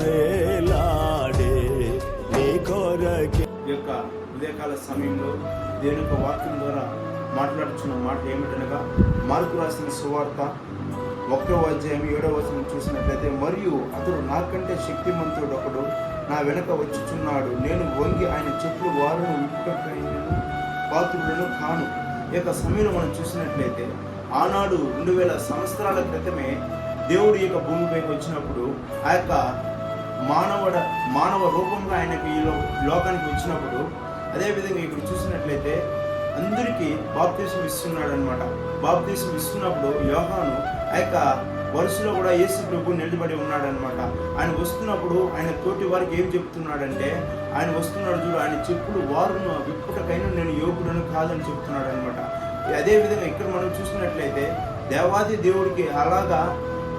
వేలాడే నీ కొరకే. యొక్క ఉదయకాల సమయంలో దేవుని యొక్క వాక్యం ద్వారా మాట్లాడుచున్న మాట ఏమిటనగా మార్పు రాసిన సువార్త ఒక్కో అధ్యాయం ఏడవ వచనం చూసినట్లయితే మరియు అతడు నాకంటే శక్తిమంతుడు ఒకడు. నా వెనక వచ్చుచున్నాడు. నేను వంగి ఆయన చెట్లు వారును విప్పుటైనను పాత్రులను కాను. ఈ యొక్క సమయంలో మనం చూసినట్లయితే ఆనాడు రెండు వేల సంవత్సరాల క్రితమే దేవుడు ఈ యొక్క భూమిపైకి వచ్చినప్పుడు ఆ యొక్క మానవుడ మానవ రూపంగా ఆయనకి ఈ లో- లోకానికి వచ్చినప్పుడు అదేవిధంగా ఇక్కడ చూసినట్లయితే అందరికీ బాప్తీసం ఇస్తున్నాడు అనమాట బాప్తీసం ఇస్తున్నప్పుడు యోహాను ఆ యొక్క వరుసలో కూడా యేసు ప్రభు నిలబడి ఉన్నాడనమాట ఆయన వస్తున్నప్పుడు ఆయన తోటి వారికి ఏం చెప్తున్నాడంటే ఆయన వస్తున్నాడు చూడు ఆయన చెప్పుడు వారును విప్పుటకైనా నేను యోగుడను కాదని చెప్తున్నాడు అనమాట అదేవిధంగా ఇక్కడ మనం చూసినట్లయితే దేవాది దేవుడికి అలాగా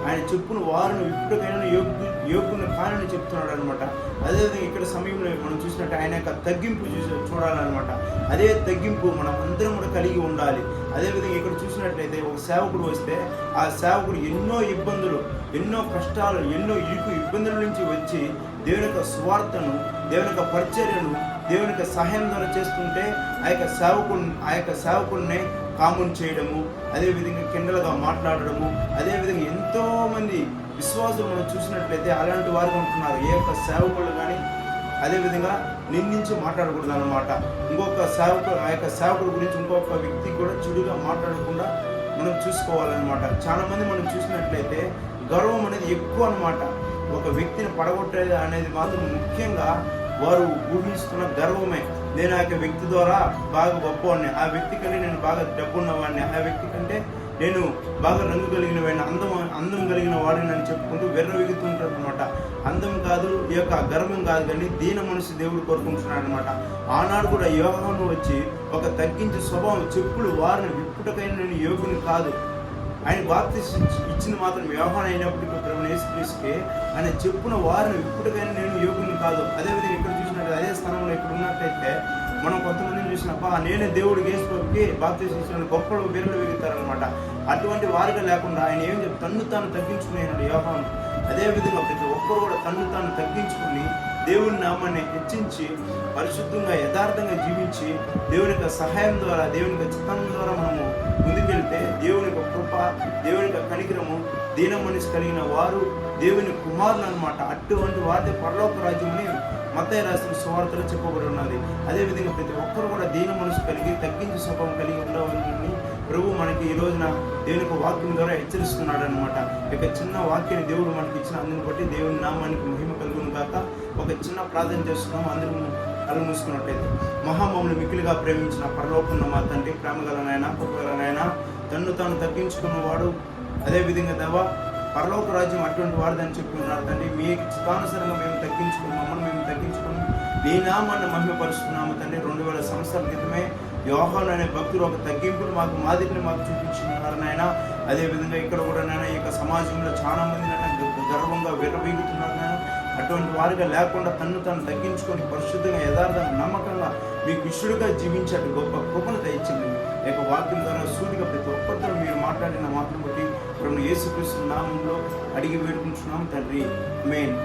ఆయన చెప్పును వారిని ఇప్పటికైనా యోగ్యు యోగ్యుని కానని చెప్తున్నాడు అనమాట అదేవిధంగా ఇక్కడ సమయంలో మనం చూసినట్టు ఆయన యొక్క తగ్గింపు చూసి చూడాలన్నమాట. అదే తగ్గింపు మనం అందరం కూడా కలిగి ఉండాలి. అదేవిధంగా ఇక్కడ చూసినట్లయితే ఒక సేవకుడు వస్తే ఆ సేవకుడు ఎన్నో ఇబ్బందులు ఎన్నో కష్టాలు ఎన్నో ఇరుకు ఇబ్బందుల నుంచి వచ్చి దేవుని యొక్క స్వార్థను దేవుని యొక్క పరిచర్యను దేవుని యొక్క సహాయం ద్వారా చేస్తుంటే ఆ యొక్క సేవకుని ఆ యొక్క సేవకుడిని కామన్ చేయడము అదేవిధంగా కిండలుగా మాట్లాడడము అదేవిధంగా ఎంతోమంది విశ్వాసం విశ్వాసులు మనం చూసినట్లయితే అలాంటి వారు ఉంటున్నారు. ఏ యొక్క సేవకులు కానీ అదేవిధంగా నిందించి మాట్లాడకూడదు అనమాట ఇంకొక సేవకుడు ఆ యొక్క సేవకుడు గురించి ఇంకొక వ్యక్తి కూడా చెడుగా మాట్లాడకుండా మనం చూసుకోవాలన్నమాట. చాలామంది మనం చూసినట్లయితే గర్వం అనేది ఎక్కువ అన్నమాట. ఒక వ్యక్తిని పడగొట్టేది అనేది మాత్రం ముఖ్యంగా వారు ఊహిస్తున్న గర్వమే. నేను ఆ యొక్క వ్యక్తి ద్వారా బాగా గొప్పవాడిని. ఆ వ్యక్తి కంటే నేను బాగా డబ్బున్నవాడిని. ఆ వ్యక్తి కంటే నేను బాగా రంగు కలిగిన వాడిని అందం అందం కలిగిన వాడిని అని చెప్పుకుంటూ వెర్రవిగుతుంటారు అనమాట అందం కాదు ఈ యొక్క గర్వం కాదు కానీ దీన మనసు దేవుడు కోరుకుంటున్నాడు అనమాట ఆనాడు కూడా యోగాను వచ్చి ఒక తగ్గించే స్వభావం చెప్పులు వారిని విప్పుటకైన నేను యోగుని కాదు. ఆయన బాప్తి ఇచ్చింది మాత్రం వ్యవహారం అయినప్పటికీ ప్రభుత్వ యేసుక్రీస్తుకి ఆయన చెప్పిన వారిని ఇప్పటికైనా నేను యోగుని కాదు. అదేవిధంగా ఇక్కడ చూసినట్టు అదే స్థానంలో ఇక్కడ ఉన్నట్టయితే మనం కొంతమందిని చూసినప్ప నేనే దేవుడికి యేసుకి బాప్తి ఇచ్చిన గొప్పలు బీరలు వెగుతారనమాట అటువంటి వారిగా లేకుండా ఆయన ఏం చెప్పి తన్ను తాను తగ్గించుకునేనాడు యోహాను అదేవిధంగా ప్రతి ఒక్కరు కూడా తన్ను తాను తగ్గించుకుని దేవుని నామాన్ని హెచ్చించి పరిశుద్ధంగా యథార్థంగా జీవించి దేవుని యొక్క సహాయం ద్వారా దేవుని యొక్క చిత్తం ద్వారా మనము ముందుకెళ్తే దేవుని యొక్క కృప దేవుని యొక్క కనికరము దీన మనసు కలిగిన వారు దేవుని కుమారులు అనమాట అటువంటి వారి పరలోక రాజ్యమని మతయ రాసిన సువార్తలో చెప్పబడి ఉన్నది. అదేవిధంగా ప్రతి ఒక్కరు కూడా దీన మనసు కలిగి తగ్గించి స్వభావం కలిగి ఉండవాలని ప్రభు మనకి ఈ రోజున దేవుని యొక్క వాక్యం ద్వారా హెచ్చరిస్తున్నాడు అనమాట ఇక చిన్న వాక్యాన్ని దేవుడు మనకి ఇచ్చిన అందుని బట్టి దేవుని నామానికి మహిమ కలుగును కాక ఒక చిన్న ప్రార్థన చేస్తున్నాం అందరూ కళ్ళు మూసుకున్నట్టయితే. మహామములు మిక్కిలిగా ప్రేమించిన పరలోకున్న మా తండ్రి ప్రేమగలనైనా కృపగలనైనా తన్ను తాను తగ్గించుకున్నవాడు అదేవిధంగా దేవ పరలోక రాజ్యం అటువంటి వాడిదని చెప్పి ఉన్నారు తండ్రి. మీ చిత్తానుసరంగా మేము తగ్గించుకున్నాము మమ్మల్ని మేము తగ్గించుకుని నీ నామాన్ని మహిమపరుస్తున్నాము తండ్రి. రెండు వేల సంవత్సరాల క్రితమే యోహాన్ అనే భక్తులు ఒక తగ్గింపును మాకు మాదిరిని మాకు చూపించినారు నాయన. అదేవిధంగా ఇక్కడ కూడా నాయన ఈ యొక్క సమాజంలో చాలా మంది నాయన గర్వంగా విర్రవీగుతున్నారు నాయన. అటువంటి వారిగా లేకుండా తన్ను తను తగ్గించుకొని పరిశుద్ధంగా యథార్థంగా నమ్మకంగా మీకు ఇష్టడుగా జీవించే గొప్ప కృపను దయచింది ఈ యొక్క వాక్యం ద్వారా సూటిగా ప్రతి ఒక్కరితో మీరు మాట్లాడిన మాటను బట్టి ప్రభు యేసుక్రీస్తు నామంలో అడిగి వేడుకుంటున్నాం తండ్రి. మెయిన్